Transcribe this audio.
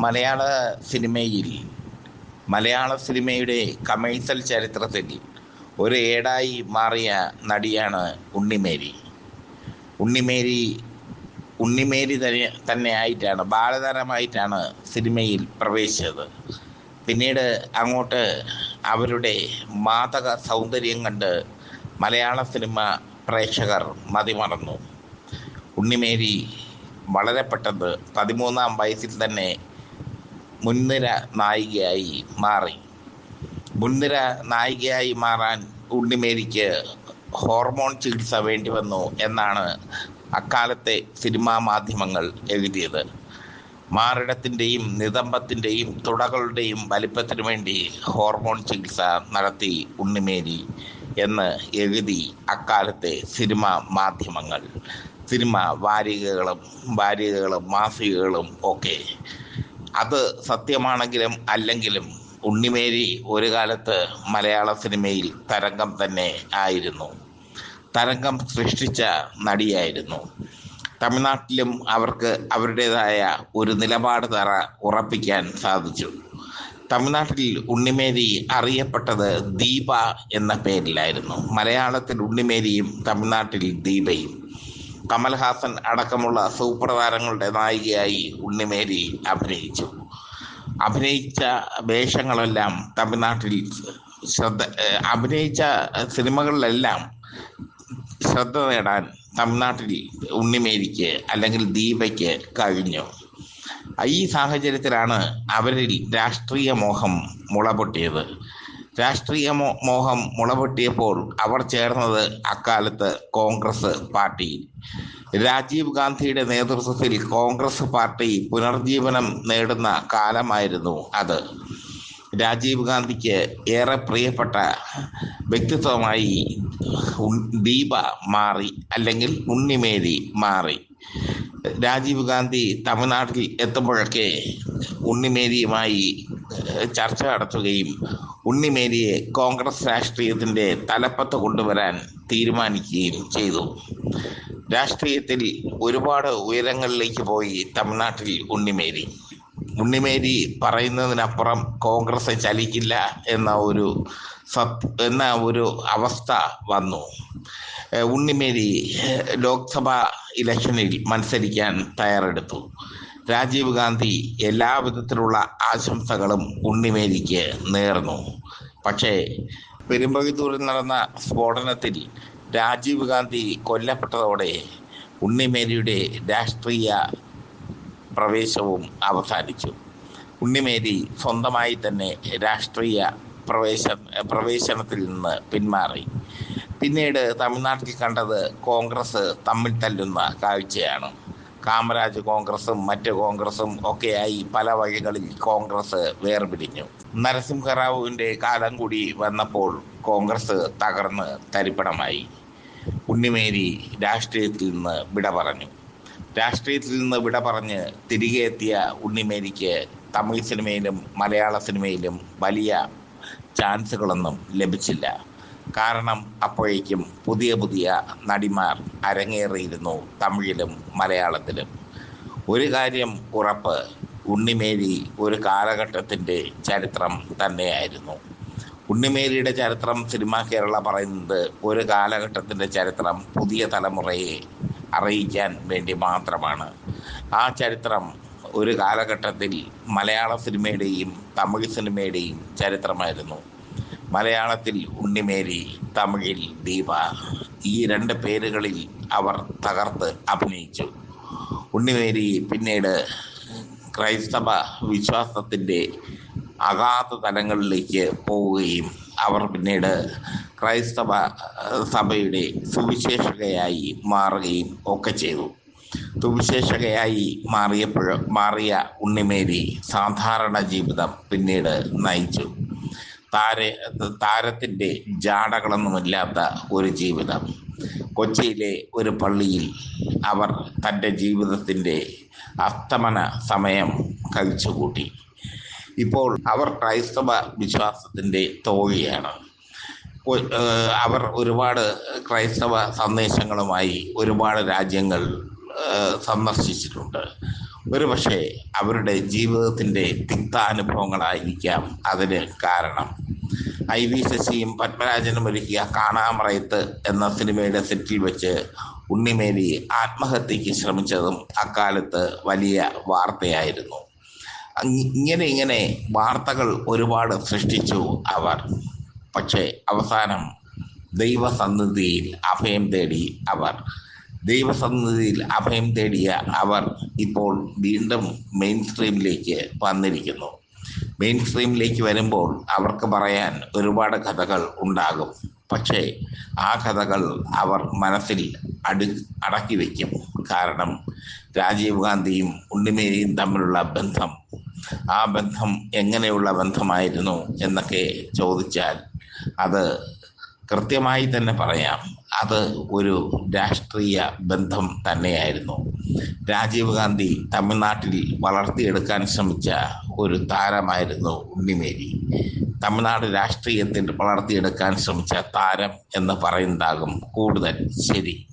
മലയാള സിനിമയിൽ മലയാള സിനിമയുടെ കമേഴ്സൽ ചരിത്രത്തിൽ ഒരു ഏടായി മാറിയ നടിയാണ് ഉണ്ണിമേരി. ഉണ്ണിമേരി ഉണ്ണിമേരി തന്നെ തന്നെയായിട്ടാണ് ബാലതാരമായിട്ടാണ് സിനിമയിൽ പ്രവേശിച്ചത്. പിന്നീട് അങ്ങോട്ട് അവരുടെ മാതക സൗന്ദര്യം കണ്ട് മലയാള സിനിമ പ്രേക്ഷകർ മതിമറന്നു. ഉണ്ണിമേരി വളരെ പെട്ടെന്ന് പതിമൂന്നാം വയസ്സിൽ തന്നെ മുൻനിര നായികയായി മാറി. മുൻനിര നായികയായി മാറാൻ ഉണ്ണിമേരിക്ക് ഹോർമോൺ ചികിത്സ വേണ്ടി വന്നു എന്നാണ് അക്കാലത്തെ സിനിമാ മാധ്യമങ്ങൾ എഴുതിയത്. മാറിടത്തിന്റെയും നിതംബത്തിന്റെയും തുടകളുടെയും വലിപ്പത്തിനു വേണ്ടി ഹോർമോൺ ചികിത്സ നടത്തി ഉണ്ണിമേരി എന്ന് എഴുതി അക്കാലത്തെ സിനിമ മാധ്യമങ്ങൾ. സിനിമ വാരികകളും വാരികകളും മാസികകളും ഒക്കെ അത് സത്യമാണെങ്കിലും അല്ലെങ്കിലും ഉണ്ണിമേരി ഒരു കാലത്ത് മലയാള സിനിമയിൽ തരംഗം തന്നെ ആയിരുന്നു. തരംഗം സൃഷ്ടിച്ച നടിയായിരുന്നു. തമിഴ്നാട്ടിലും അവർക്ക് അവരുടേതായ ഒരു നിലപാട് തറ ഉറപ്പിക്കാൻ സാധിച്ചു. തമിഴ്നാട്ടിൽ ഉണ്ണിമേരി അറിയപ്പെട്ടത് ദീപ എന്ന പേരിലായിരുന്നു. മലയാളത്തിൽ ഉണ്ണിമേരിയും തമിഴ്നാട്ടിൽ ദീപയും. കമൽഹാസൻ അടക്കമുള്ള സൂപ്പർ താരങ്ങളുടെ നായികയായി ഉണ്ണിമേരി അഭിനയിച്ചു. അഭിനയിച്ച വേഷങ്ങളെല്ലാം തമിഴ്നാട്ടിൽ ശ്രദ്ധ അഭിനയിച്ച സിനിമകളിലെല്ലാം ശ്രദ്ധ നേടാൻ തമിഴ്നാട്ടിൽ ഉണ്ണിമേരിക്ക് അല്ലെങ്കിൽ ദീപയ്ക്ക് കഴിഞ്ഞു. ഈ സാഹചര്യത്തിലാണ് അവരിൽ രാഷ്ട്രീയ മോഹം മുളപൊട്ടിയത്. രാഷ്ട്രീയ മോഹം മുളപൊട്ടിയപ്പോൾ അവർ ചേർന്നത് അക്കാലത്ത് കോൺഗ്രസ് പാർട്ടിയിൽ രാജീവ് ഗാന്ധിയുടെ നേതൃത്വത്തിൽ കോൺഗ്രസ് പാർട്ടി പുനർജീവനം നേടുന്ന കാലമായിരുന്നു അത്. രാജീവ് ഗാന്ധിക്ക് ഏറെ പ്രിയപ്പെട്ട വ്യക്തിത്വമായി ദീപ മാറി അല്ലെങ്കിൽ ഉണ്ണിമേരി മാറി. രാജീവ് ഗാന്ധി തമിഴ്നാട്ടിൽ എത്തുമ്പോഴൊക്കെ ഉണ്ണിമേരിയുമായി ചർച്ച നടത്തുകയും ഉണ്ണിമേരിയെ കോൺഗ്രസ് രാഷ്ട്രീയത്തിന്റെ തലപ്പത്ത് കൊണ്ടുവരാൻ തീരുമാനിക്കുകയും ചെയ്തു. രാഷ്ട്രീയത്തിൽ ഒരുപാട് ഉയരങ്ങളിലേക്ക് പോയി തമിഴ്നാട്ടിൽ ഉണ്ണിമേരി. ഉണ്ണിമേരി പറയുന്നതിനപ്പുറം കോൺഗ്രസ് ചലിക്കില്ല എന്ന ഒരു സത് എന്ന ഒരു അവസ്ഥ വന്നു. ഉണ്ണിമേരി ലോക്സഭാ ഇലക്ഷനിൽ മത്സരിക്കാൻ തയ്യാറെടുത്തു. രാജീവ് ഗാന്ധി എല്ലാവിധത്തിലുള്ള ആശംസകളും ഉണ്ണിമേരിക്ക് നേർന്നു. പക്ഷേ പെരുമ്പഴുത്തൂരിൽ നടന്ന സ്ഫോടനത്തിൽ രാജീവ് ഗാന്ധി കൊല്ലപ്പെട്ടതോടെ ഉണ്ണിമേരിയുടെ രാഷ്ട്രീയ പ്രവേശവും അവസാനിച്ചു. ഉണ്ണിമേരി സ്വന്തമായി തന്നെ രാഷ്ട്രീയ പ്രവേശ പ്രവേശനത്തിൽ നിന്ന് പിന്മാറി. പിന്നീട് തമിഴ്നാട്ടിൽ കണ്ടത് കോൺഗ്രസ് തമ്മിൽ തല്ലുന്ന കാഴ്ചയാണ്. കാമരാജ് കോൺഗ്രസും മറ്റ് കോൺഗ്രസും ഒക്കെയായി പല വഴികളിൽ കോൺഗ്രസ് വേർപിരിഞ്ഞു. നരസിംഹറാവുവിന്റെ കാലം കൂടി വന്നപ്പോൾ കോൺഗ്രസ് തകർന്ന് തരിപ്പണമായി. ഉണ്ണിമേരി രാഷ്ട്രീയത്തിൽ നിന്ന് വിട പറഞ്ഞു. രാഷ്ട്രീയത്തിൽ നിന്ന് വിട പറഞ്ഞ് തിരികെ എത്തിയ ഉണ്ണിമേരിക്ക് തമിഴ് സിനിമയിലും മലയാള സിനിമയിലും വലിയ ചാൻസുകളൊന്നും ലഭിച്ചില്ല. കാരണം അപ്പോഴേക്കും പുതിയ പുതിയ നടിമാർ അരങ്ങേറിയിരുന്നു തമിഴിലും മലയാളത്തിലും. ഒരു കാര്യം ഉറപ്പ് ഉണ്ണിമേരി ഒരു കാലഘട്ടത്തിന്റെ ചരിത്രം തന്നെയായിരുന്നു. ഉണ്ണിമേരിയുടെ ചരിത്രം സിനിമ കേരള പറയുന്നത് ഒരു കാലഘട്ടത്തിന്റെ ചരിത്രം പുതിയ തലമുറയെ അറിയിക്കാൻ വേണ്ടി മാത്രമാണ്. ആ ചരിത്രം ഒരു കാലഘട്ടത്തിൽ മലയാള സിനിമയുടെയും തമിഴ് സിനിമയുടെയും ചരിത്രമായിരുന്നു. മലയാളത്തിൽ ഉണ്ണിമേരി തമിഴിൽ ദീപ ഈ രണ്ട് പേരുകളിൽ അവർ തകർത്ത് അഭിനയിച്ചു. ഉണ്ണിമേരി പിന്നീട് ക്രൈസ്തവ വിശ്വാസത്തിന്റെ അഗാധ തലങ്ങളിലേക്ക് പോവുകയും അവർ പിന്നീട് ക്രൈസ്തവ സഭയുടെ സുവിശേഷകയായി മാറുകയും ഒക്കെ ചെയ്തു. സുവിശേഷകയായി മാറിയപ്പോൾ മാറിയ ഉണ്ണിമേരി സാധാരണ ജീവിതം പിന്നീട് നയിച്ചു. താര താരത്തിന്റെ ജാടകളൊന്നുമില്ലാത്ത ഒരു ജീവിതം. കൊച്ചിയിലെ ഒരു പള്ളിയിൽ അവർ തന്റെ ജീവിതത്തിന്റെ അസ്തമന സമയം കഴിച്ചുകൂട്ടി. ഇപ്പോൾ അവർ ക്രൈസ്തവ വിശ്വാസത്തിന്റെ തോഴിയാണ്. അവർ ഒരുപാട് ക്രൈസ്തവ സന്ദേശങ്ങളുമായി ഒരുപാട് രാജ്യങ്ങൾ സന്ദർശിച്ചിട്ടുണ്ട്. ഒരുപക്ഷെ അവരുടെ ജീവിതത്തിന്റെ തിക്താനുഭവങ്ങളായിരിക്കാം അതിന് കാരണം. ഐ വി ശശിയും പത്മരാജനും ഒരുക്കിയ കാണാമറയത്ത് എന്ന സിനിമയുടെ സെറ്റിൽ വെച്ച് ഉണ്ണിമേരി ആത്മഹത്യക്ക് ശ്രമിച്ചതും അക്കാലത്ത് വലിയ വാർത്തയായിരുന്നു. ഇങ്ങനെ ഇങ്ങനെ വാർത്തകൾ ഒരുപാട് സൃഷ്ടിച്ചു അവർ. പക്ഷേ അവസാനം ദൈവസന്നിധിയിൽ അഭയം തേടി അവർ. ദൈവസന്നിധിയിൽ അഭയം തേടിയ അവർ ഇപ്പോൾ വീണ്ടും മെയിൻ സ്ട്രീമിലേക്ക് വന്നിരിക്കുന്നു. മെയിൻ സ്ട്രീമിലേക്ക് വരുമ്പോൾ അവർക്ക് പറയാൻ ഒരുപാട് കഥകൾ ഉണ്ടാകും. പക്ഷേ ആ കഥകൾ അവർ മനസ്സിൽ അടു അടക്കി വയ്ക്കും. കാരണം രാജീവ് ഗാന്ധിയും ഉണ്ണിമേരിയും തമ്മിലുള്ള ബന്ധം ആ ബന്ധം എങ്ങനെയുള്ള ബന്ധമായിരുന്നു എന്നൊക്കെ ചോദിച്ചാൽ അത് കൃത്യമായി തന്നെ പറയാം. അത് ഒരു രാഷ്ട്രീയ ബന്ധം തന്നെയായിരുന്നു. രാജീവ് ഗാന്ധി തമിഴ്നാട്ടിൽ വളർത്തിയെടുക്കാൻ ശ്രമിച്ച ഒരു താരമായിരുന്നു ഉണ്ണിമേരി. തമിഴ്നാട് രാഷ്ട്രീയത്തിൽ വളർത്തിയെടുക്കാൻ ശ്രമിച്ച താരം എന്ന് പറയുന്നതാകും കൂടുതൽ ശരി.